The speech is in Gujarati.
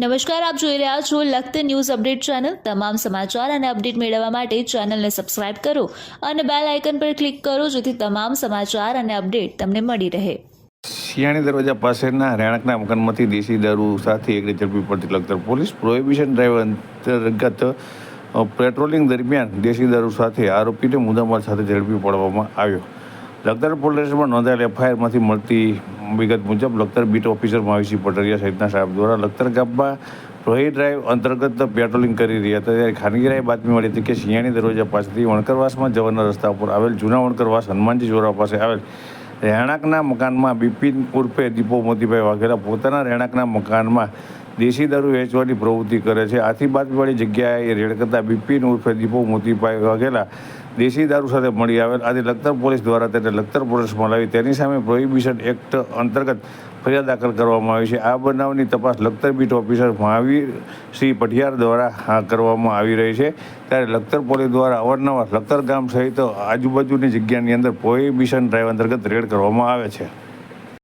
નમસ્કાર, આપ જોઈ રહ્યા છો લખત ન્યૂઝ અપડેટ ચેનલ. તમામ સમાચાર અને અપડેટ મેળવવા માટે ચેનલને સબસ્ક્રાઇબ કરો અને બેલ આઇકન પર ક્લિક કરો જેથી તમામ સમાચાર અને અપડેટ તમને મળી રહે. શિયાણી દરવાજા પાસેના રહેણાંકના મકાનમાંથી દેશી દારૂ સાથે એકને ઝડપી પડતી લખતર પોલીસ પ્રોહિબિશન ડ્રાઈવ અંતર્ગત પેટ્રોલિંગ દરમિયાન દેશી દારૂ સાથે આરોપીને મુદ્દામાલ સાથે ઝડપી પાડવામાં આવ્યો. લખતર પોલીસ સ્ટેશનમાં નોંધાયેલ એફઆઈઆરમાંથી મળતી વિગત મુજબ લખતર બીટ ઓફિસર મહાવીસિંહ પટરિયા સહિતના સાહેબ દ્વારા લખતર ગામમાં રોહી ડ્રાઈવ અંતર્ગત પેટ્રોલિંગ કરી રહ્યા હતા. ત્યારે ખાનગીરાએ બાતમી મળી હતી કે શિયાળી દરવાજા પાસેથી વણકરવાસમાં જવાના રસ્તા ઉપર આવેલ જૂના વણકરવાસ હનુમાનજી ચોરા પાસે આવેલ રહેણાંકના મકાનમાં બિપિન ઉર્ફે દીપો મોતીભાઈ વાઘેલા પોતાના રહેણાંકના મકાનમાં દેશી દારૂ વેચવાની પ્રવૃત્તિ કરે છે. આથી બાદવાળી જગ્યાએ રેડ કરતા બિપિન ઉર્ફે દીપો મોતીભાઈ વાઘેલા દેશી દારૂ સાથે મળી આવેલ. આથી લખતર પોલીસ દ્વારા તેને લખતર પોલીસમાં લાવી તેની સામે પ્રોહિબિશન એક્ટ અંતર્ગત ફરિયાદ દાખલ કરવામાં આવી છે. આ બનાવની તપાસ લખતર બીટ ઓફિસર મહાવીર શ્રી પઢિયાર દ્વારા કરવામાં આવી રહી છે. ત્યારે લખતર પોલીસ દ્વારા અવારનવાર લખતર ગામ સહિત આજુબાજુની જગ્યાની અંદર પ્રોહિબિશન ડ્રાઈવ અંતર્ગત રેડ કરવામાં આવે છે.